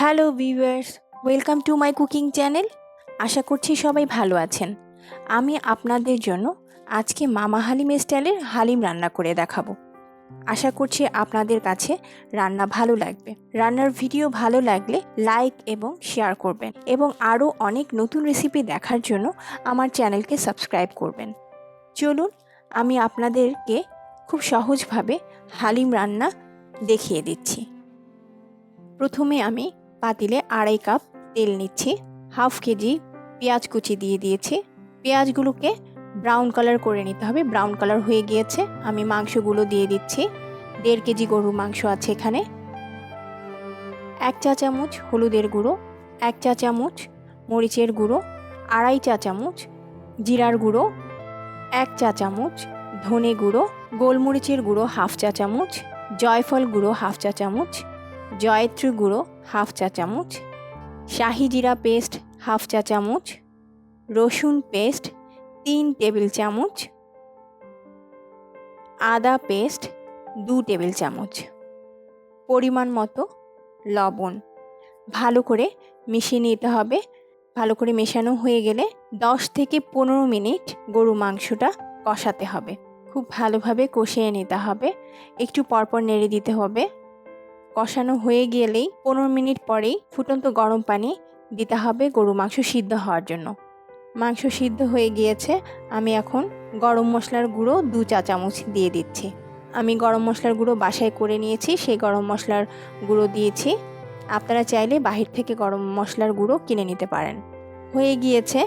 Hello viewers, welcome to my cooking channel. আশা করছি সবাই ভালো আছেন। আমি আপনাদের জন্য আজকে মামা হালিম স্টাইলের হালিম রান্না করে দেখাবো। আশা করছি আপনাদের কাছে রান্না ভালো লাগবে। রান্নার ভিডিও ভালো লাগলে লাইক এবং শেয়ার করবেন এবং আরও অনেক নতুন রেসিপি দেখার জন্য আমার চ্যানেলকে সাবস্ক্রাইব করবেন। চলুন, আমি আপনাদেরকে খুব সহজভাবে হালিম রান্না দেখিয়ে দিচ্ছি। প্রথমে আমি পাতিলে আড়াই কাপ তেল নিচ্ছি, হাফ কেজি পেঁয়াজ কুচি দিয়ে দিয়েছি। পেঁয়াজগুলোকে ব্রাউন কালার করে নিতে হবে, ব্রাউন কালার হয়ে গিয়েছে, আমি মাংসগুলো দিয়ে দিচ্ছি। দেড় কেজি গরুর মাংস আছে এখানে। এক চা চামচ হলুদের গুঁড়ো, এক চা চামচ মরিচের গুঁড়ো, আড়াই চা চামচ জিরার গুঁড়ো, এক চা চামচ ধনে গুঁড়ো, গোলমরিচের গুঁড়ো হাফ চা চামচ, জয়ফল গুঁড়ো হাফ চা চামচ, জয়ত্রী গুঁড়ো হাফ চা চামচ, শাহি জিরা পেস্ট হাফ চা চামচ, রসুন পেস্ট তিন টেবিল চামচ, আদা পেস্ট দু টেবিল চামচ, পরিমাণ মতো লবণ। ভালো করে মিশিয়ে নিতে হবে। ভালো করে মেশানো হয়ে গেলে দশ থেকে পনেরো মিনিট গরু মাংসটা কষাতে হবে। খুব ভালোভাবে কষিয়ে নিতে হবে। একটু পরপর নেড়ে দিতে হবে। কষানো হয়ে গেলেই পনেরো মিনিট পরেই ফুটন্ত গরম পানি দিতে হবে গরু মাংস সিদ্ধ হওয়ার জন্য। মাংস সিদ্ধ হয়ে গিয়েছে, আমি এখন গরম মশলার গুঁড়ো দু চা চামচ দিয়ে দিচ্ছি। আমি গরম মশলার গুঁড়ো বাসায় করে নিয়েছি, সেই গরম মশলার গুঁড়ো দিয়েছি। আপনারা চাইলে বাহির থেকে গরম মশলার গুঁড়ো কিনে নিতে পারেন। হয়ে গিয়েছে,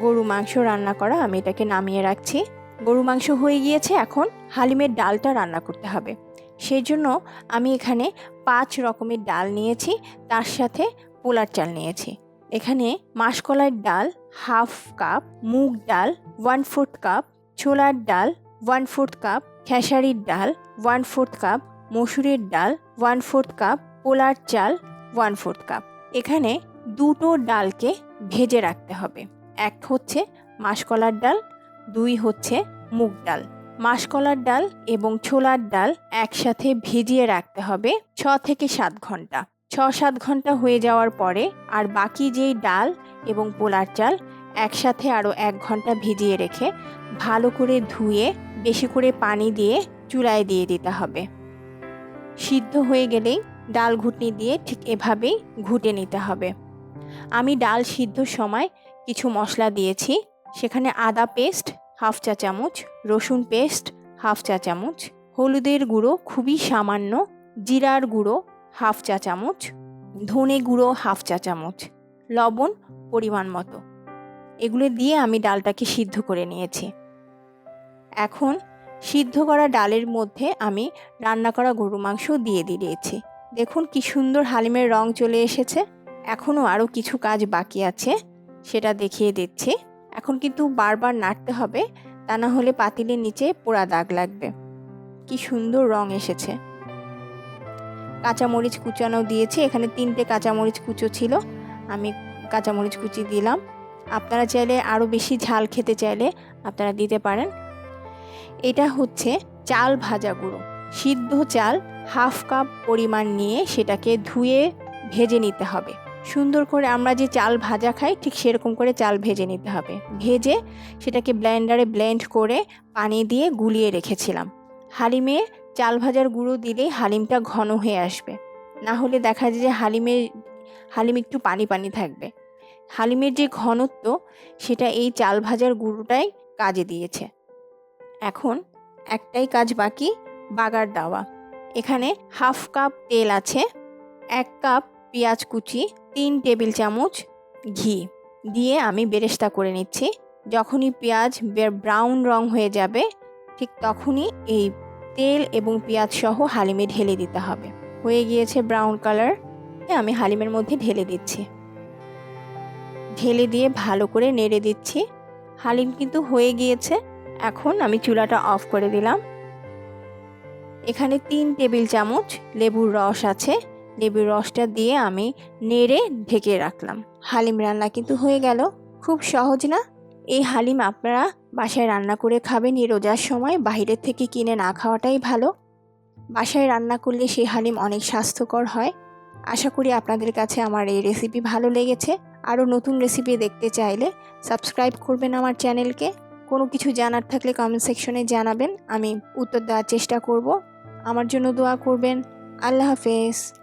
গরু মাংস রান্না করা, আমি এটাকে নামিয়ে রাখছি। গরু মাংস হয়ে গিয়েছে, এখন হালিমের ডালটা রান্না করতে হবে। সেই জন্য আমি এখানে পাঁচ রকমের ডাল নিয়েছি, তার সাথে পোলার চাল নিয়েছি। এখানে মাসকলার ডাল, হাফ কাপ, মুগ ডাল ওয়ান ফোর্থ কাপ ছোলার ডাল ওয়ান ফোর্থ কাপ খেসারির ডাল ওয়ান ফোর্থ কাপ মসুরের ডাল ওয়ান ফোর্থ কাপ পোলার চাল ওয়ান ফোর্থ কাপ এখানে দুটো ডালকে ভেজে রাখতে হবে। এক হচ্ছে মাসকলার ডাল, দুই হচ্ছে মুগ ডাল। মাসকলার ডাল এবং ছোলার ডাল একসাথে ভিজিয়ে রাখতে হবে ছ থেকে সাত ঘণ্টা। ছ সাত ঘণ্টা হয়ে যাওয়ার পরে আর বাকি যেই ডাল এবং পোলার চাল একসাথে আরও এক ঘণ্টা ভিজিয়ে রেখে ভালো করে ধুয়ে, বেশি করে পানি দিয়ে চুলায় দিয়ে দিতে হবে। সিদ্ধ হয়ে গেলেই ডাল ঘুটনি দিয়ে ঠিক এভাবেই ঘুটে নিতে হবে। আমি ডাল সিদ্ধর সময় কিছু মশলা দিয়েছি, সেখানে আদা পেস্ট হাফ চা চামচ রসুন পেস্ট, হাফ চা চামচ হলুদের গুঁড়ো, খুবই সামান্য জিরার গুঁড়ো, হাফ চা চামচ ধনে গুঁড়ো, হাফ চা চামচ লবণ পরিমাণ মতো। এগুলো দিয়ে আমি ডালটাকে সিদ্ধ করে নিয়েছি। এখন সিদ্ধ করা ডালের মধ্যে আমি রান্না করা গরু মাংস দিয়ে দিয়েছি। দেখুন কি সুন্দর হালিমের রং চলে এসেছে। এখনও আরও কিছু কাজ বাকি আছে, সেটা দেখিয়ে দিচ্ছি। এখন কিন্তু বারবার নাড়তে হবে, তা না হলে পাতিলের নিচে পোড়া দাগ লাগবে। কি সুন্দর রং এসেছে। কাঁচামরিচ কুচানো দিয়েছি, এখানে তিনটে কাঁচামরিচ কুচো ছিল, আমি কাঁচামরিচ কুচি দিলাম। আপনারা চাইলে আরও বেশি ঝাল খেতে চাইলে আপনারা দিতে পারেন। এটা হচ্ছে চাল ভাজা গুঁড়ো। সিদ্ধ চাল হাফ কাপ পরিমাণ নিয়ে সেটাকে ধুয়ে ভেজে নিতে হবে। সুন্দর করে আমরা যে চাল ভাজা খাই, ঠিক সেরকম করে চাল ভেজে নিতে হবে। ভেজে সেটাকে ব্লেন্ডারে ব্লেন্ড করে পানি দিয়ে গুলিয়ে রেখেছিলাম। হালিমে চাল ভাজার গুঁড়ো দিলেই হালিমটা ঘন হয়ে আসবে। না হলে দেখা যায় যে হালিমের হালিম একটু পানি পানি থাকবে। হালিমের যে ঘনত্ব, সেটা এই চাল ভাজার গুঁড়োটাই কাজে দিয়েছে। এখন একটাই কাজ বাকি, বাগার দেওয়া। এখানে হাফ কাপ তেল আছে, এক কাপ পেঁয়াজ কুচি, তিন টেবিল চামচ ঘি দিয়ে আমি বেরেস্তা করে নিচ্ছি। যখনই পেঁয়াজ ব্রাউন রং হয়ে যাবে, ঠিক তখনই এই তেল এবং পেঁয়াজ সহ হালিমে ঢেলে দিতে হবে। হয়ে গিয়েছে ব্রাউন কালার আমি হালিমের মধ্যে ঢেলে দিচ্ছি। ঢেলে দিয়ে ভালো করে নেড়ে দিচ্ছি। হালিম কিন্তু হয়ে গিয়েছে। এখন আমি চুলাটা অফ করে দিলাম। এখানে তিন টেবিল চামচ লেবুর রস আছে। লেবুর রসটা দিয়ে আমি নেড়ে ঢেকে রাখলাম। হালিম রান্না কিন্তু হয়ে গেল। খুব সহজ না? এই হালিম আপনারা বাসায় রান্না করে খাবেন, এই রোজার সময়। বাইরের থেকে কিনে না খাওয়াটাই ভালো। বাসায় রান্না করলে সেই হালিম অনেক স্বাস্থ্যকর হয়। আশা করি আপনাদের কাছে আমার এই রেসিপি ভালো লেগেছে। আরও নতুন রেসিপি দেখতে চাইলে সাবস্ক্রাইব করবেন আমার চ্যানেলকে। কোনো কিছু জানার থাকলে কমেন্ট সেকশনে জানাবেন। আমি উত্তর দেওয়ার চেষ্টা করব। আমার জন্য দোয়া করবেন। আল্লাহ হাফেজ।